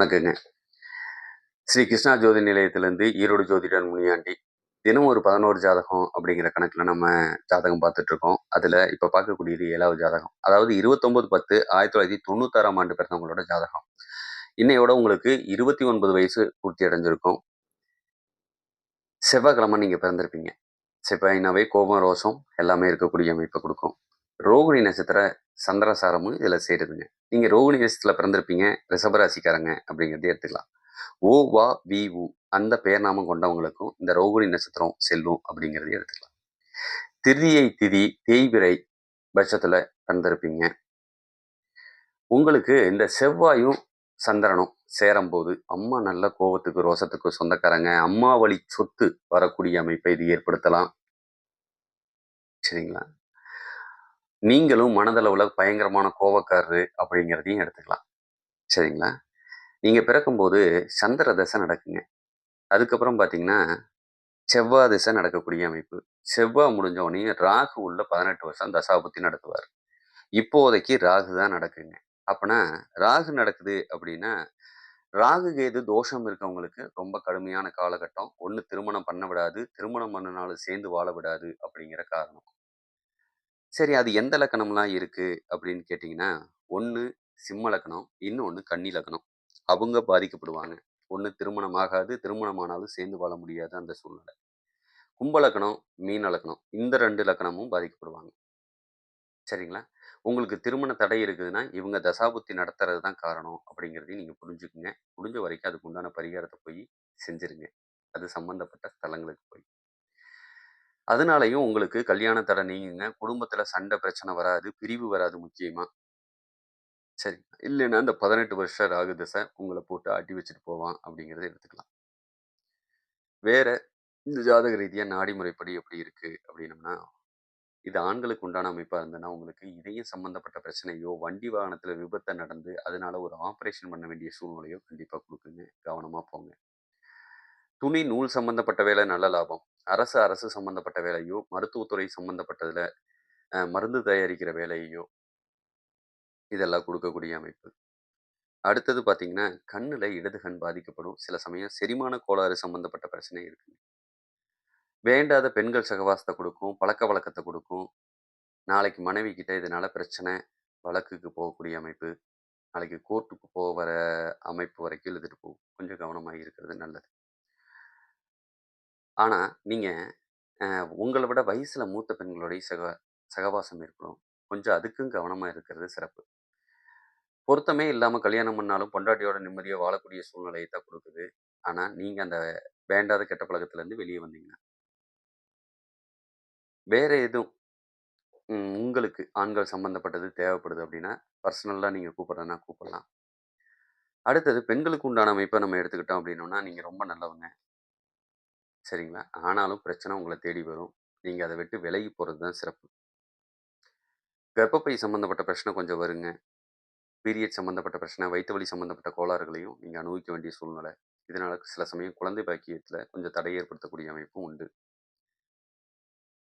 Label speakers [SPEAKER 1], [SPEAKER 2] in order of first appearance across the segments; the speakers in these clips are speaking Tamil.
[SPEAKER 1] வணக்கங்க. ஸ்ரீ கிருஷ்ணா ஜோதி நிலையத்திலேருந்து ஈரோடு ஜோதிடன் முனியாண்டி. தினம் ஒரு பதினோரு ஜாதகம் அப்படிங்கிற கணக்கில் நம்ம ஜாதகம் பார்த்துட்டு இருக்கோம் அதில் இப்போ பார்க்கக்கூடியது ஏழாவது ஜாதகம். அதாவது இருபத்தொம்போது பத்து ஆயிரத்தி தொள்ளாயிரத்தி தொண்ணூத்தாறாம் ஆண்டு பிறந்தவங்களோட ஜாதகம். இன்னையோட உங்களுக்கு இருபத்தி ஒன்பது வயசு பூர்த்தி அடைஞ்சிருக்கும். செவ்வாய்க்கிழமை நீங்கள் பிறந்திருப்பீங்க. செவ்வாயினாவே கோபம் ரோசம் எல்லாமே இருக்கக்கூடிய அமைப்பை கொடுக்கும். ரோகிணி நட்சத்திர சந்திரசாரமும் இதில் சேருதுங்க. நீங்கள் ரோகிணி நட்சத்திரத்தில் பிறந்திருப்பீங்க ரிஷபராசிக்காரங்க அப்படிங்கிறதே எடுத்துக்கலாம். ஓ வா வி உ அந்த பெயர் நாமம் கொண்டவங்களுக்கும் இந்த ரோகிணி நட்சத்திரம் செல்லும் அப்படிங்கிறதையும் எடுத்துக்கலாம். திதியை திதி தேய்பிரை பட்சத்தில் பிறந்திருப்பீங்க. உங்களுக்கு இந்த செவ்வாயும் சந்திரனும் சேரும்போது அம்மா நல்ல கோபத்துக்கு ரோசத்துக்கு சொந்தக்காரங்க அம்மா வழி சொத்து வரக்கூடிய அமைப்பை இது ஏற்படுத்தலாம். சரிங்களா? நீங்களும் மனதளவில் பயங்கரமான கோபக்காரரு அப்படிங்கிறதையும் எடுத்துக்கலாம். சரிங்களா? நீங்கள் பிறக்கும்போது சந்திர தசை நடக்குங்க. அதுக்கப்புறம் பார்த்தீங்கன்னா செவ்வாய் திசை நடக்கக்கூடிய அமைப்பு. செவ்வாய் முடிஞ்ச உடனே ராகு உள்ள பதினெட்டு வருஷம் தசாபுத்தி நடத்துவார். இப்போதைக்கு ராகு தான் நடக்குங்க. அப்பனா ராகு நடக்குது அப்படின்னா ராகு கேது தோஷம் இருக்கவங்களுக்கு ரொம்ப கடுமையான காலகட்டம். ஒன்று திருமணம் பண்ண விடாது. திருமணம் பண்ணினாலும் சேர்ந்து வாழ விடாது அப்படிங்கிற காரணம். சரி அது எந்த லக்கணம்லாம் இருக்குது அப்படின்னு கேட்டிங்கன்னா ஒன்று சிம்ம லக்கணம் இன்னொன்று கன்னி லக்கணம் அவங்க பாதிக்கப்படுவாங்க. ஒன்று திருமணம் ஆகாது திருமணம் ஆனாலும் சேர்ந்து வாழ முடியாது அந்த சூழ்நிலை. கும்ப லக்கணம் மீன லக்கணம் இந்த ரெண்டு லக்கணமும் பாதிக்கப்படுவாங்க. சரிங்களா? உங்களுக்கு திருமண தடை இருக்குதுன்னா இவங்க தசாபுத்தி நடத்துறது தான் காரணம் அப்படிங்கிறதையும் நீங்கள் புரிஞ்சுக்குங்க. முடிஞ்ச வரைக்கும் அதுக்கு உண்டான பரிகாரத்தை போய் செஞ்சுருங்க. அது சம்மந்தப்பட்ட ஸ்தலங்களுக்கு போய். அதனாலையும் உங்களுக்கு கல்யாண தடை நீங்குங்க குடும்பத்தில் சண்டை பிரச்சனை வராது பிரிவு வராது முக்கியமாக சரி இல்லைன்னா இந்த பதினெட்டு வருஷம் ராகு தசை உங்களை போட்டு அடி வச்சுட்டு போவான் அப்படிங்கிறத எடுத்துக்கலாம். வேற இந்த ஜாதக ரீதியாக நாடி முறைப்படி எப்படி இருக்கு அப்படின்னம்னா இது ஆண்களுக்கு உண்டான அமைப்பாக இருந்ததுன்னா உங்களுக்கு இதயம் சம்மந்தப்பட்ட பிரச்சனையோ வண்டி வாகனத்தில் விபத்தை நடந்து அதனால ஒரு ஆப்ரேஷன் பண்ண வேண்டிய சூழ்நிலையோ கண்டிப்பாக கொடுக்குங்க. கவனமாக போங்க. துணி நூல் சம்பந்தப்பட்ட வேலை நல்ல லாபம். அரசு அரசு சம்பந்தப்பட்ட வேலையோ மருத்துவத்துறை சம்மந்தப்பட்டதில் மருந்து தயாரிக்கிற வேலையோ இதெல்லாம் கொடுக்கக்கூடிய அமைப்பு. அடுத்தது பார்த்தீங்கன்னா கண்ணில் இடது கண் பாதிக்கப்படும். சில சமயம் செரிமான கோளாறு சம்பந்தப்பட்ட பிரச்சனை இருக்கு. வேண்டாத பெண்கள் சகவாசத்தை கொடுக்கும் பழக்க வழக்கத்தை கொடுக்கும். நாளைக்கு மனைவி கிட்ட இதனால பிரச்சனை வழக்குக்கு போகக்கூடிய அமைப்பு. நாளைக்கு கோர்ட்டுக்கு போக வர அமைப்பு வரைக்கும் எழுதிட்டு போகும். கொஞ்சம் கவனமாக இருக்கிறது நல்லது. ஆனால் நீங்கள் உங்களை விட வயசில் மூத்த பெண்களுடைய சக சகவாசம் இருக்கணும். கொஞ்சம் அதுக்கும் கவனமாக இருக்கிறது சிறப்பு. பொருத்தமே இல்லாமல் கல்யாணம் பண்ணாலும் பொண்டாட்டியோட நிம்மதியாக வாழக்கூடிய சூழ்நிலையை தான் கொடுக்குது. ஆனால் நீங்கள் அந்த வேண்டாத கெட்ட பழக்கத்துலேருந்து வெளியே வந்தீங்கன்னா. வேற எதுவும் ம், உங்களுக்கு ஆண்கள் சம்மந்தப்பட்டது தேவைப்படுது அப்படின்னா பர்சனலாக நீங்கள் கூப்பிட்றதுனா கூப்பிடலாம். அடுத்தது பெண்களுக்கு உண்டான அமைப்பை நம்ம எடுத்துக்கிட்டோம் அப்படின்னோன்னா நீங்கள் ரொம்ப நல்லவங்க. சரிங்களா? ஆனாலும் பிரச்சனை உங்களை தேடி வரும். நீங்கள் அதை விட்டு விலகி போகிறது தான் சிறப்பு. கர்ப்பப்பை சம்மந்தப்பட்ட பிரச்சனை கொஞ்சம் வருங்க. பீரியட் சம்மந்தப்பட்ட பிரச்சனை வயிற்று வலி சம்மந்தப்பட்ட கோளாறுகளையும் நீங்கள் அனுபவிக்க வேண்டிய சூழ்நிலை. இதனால சில சமயம் குழந்தை பாக்கியத்தில் கொஞ்சம் தடை ஏற்படுத்தக்கூடிய அமைப்பும் உண்டு.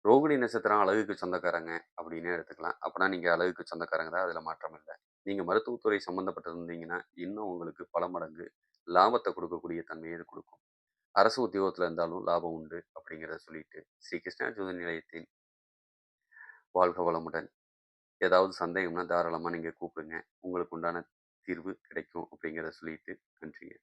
[SPEAKER 1] ரோகிணி நட்சத்திரம் அழகுக்கு சொந்தக்காரங்க அப்படின்னு எடுத்துக்கலாம். அப்படின்னா நீங்கள் அழகுக்கு சொந்தக்காரங்க தான் அதில் மாற்றம் இல்லை. நீங்கள் மருத்துவத்துறை சம்மந்தப்பட்டிருந்தீங்கன்னா இன்னும் உங்களுக்கு பல மடங்கு லாபத்தை கொடுக்கக்கூடிய தன்மையை இது கொடுக்கும். அரசு உத்தியோகத்தில் இருந்தாலும் லாபம் உண்டு அப்படிங்கிறத சொல்லிட்டு ஸ்ரீ கிருஷ்ணா ஜோதி நிலையத்தின் வாழ்க வளமுடன். ஏதாவது சந்தேகம்னா தாராளமாக நீங்கள் கூப்பிடுங்க. உங்களுக்கு உண்டான தீர்வு கிடைக்கும் அப்படிங்கிறத சொல்லிட்டு நன்றிங்க.